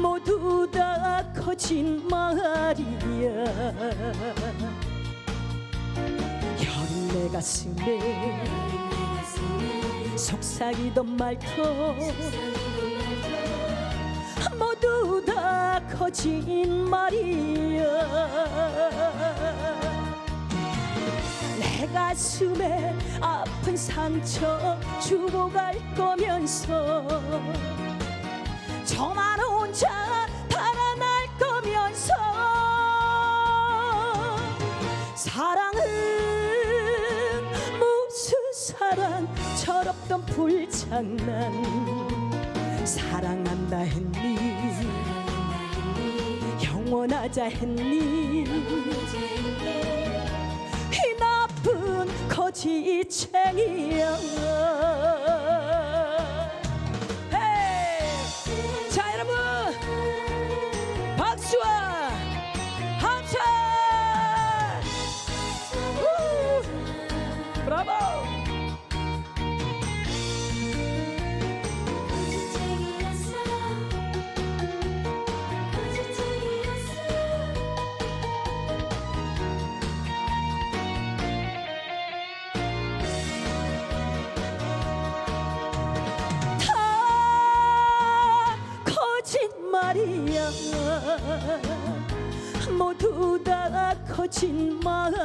모두 다 거짓말이야. 여린 내 가슴에 속삭이던 말도 모두 다 거짓말이야. 내 가슴에 아픈 상처 주고 갈 거면서 저만 혼자 달아날 거면서 사랑은 무슨 사랑? 철없던 불장난. 사랑한다 했니? 영원하자 했니? 이 나쁜 거짓쟁이야 박수와 함성 우! 브라보 말이야. 모두 다 거짓말이야.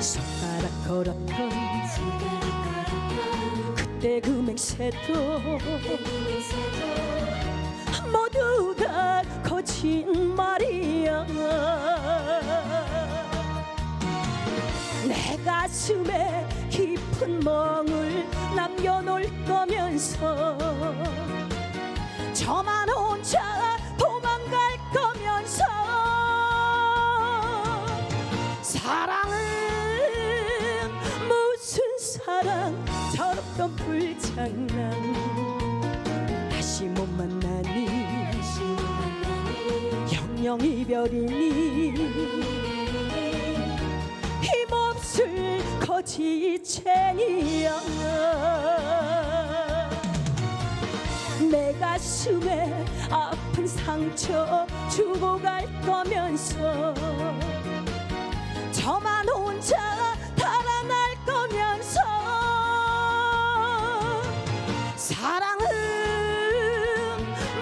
손가락 걸었던 그때 그 맹세도 모두 다 거짓말이야. 내 가슴에 깊은 멍을 남겨놓을 거면서 저만 혼자 도망갈 거면서 사랑은 무슨 사랑? 철없던 불장난. 다시 못 만나니. 영영 이별이니. 힘없을 거짓쟁이야 가슴에 아픈 상처 주고 갈 거면서 저만 혼자 달아날 거면서 사랑은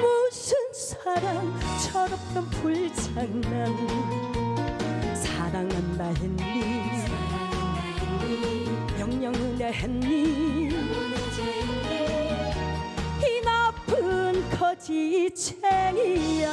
무슨 사랑? 철없던 불장난 사랑한다 했니? 영영은혜 했니 거짓쟁이야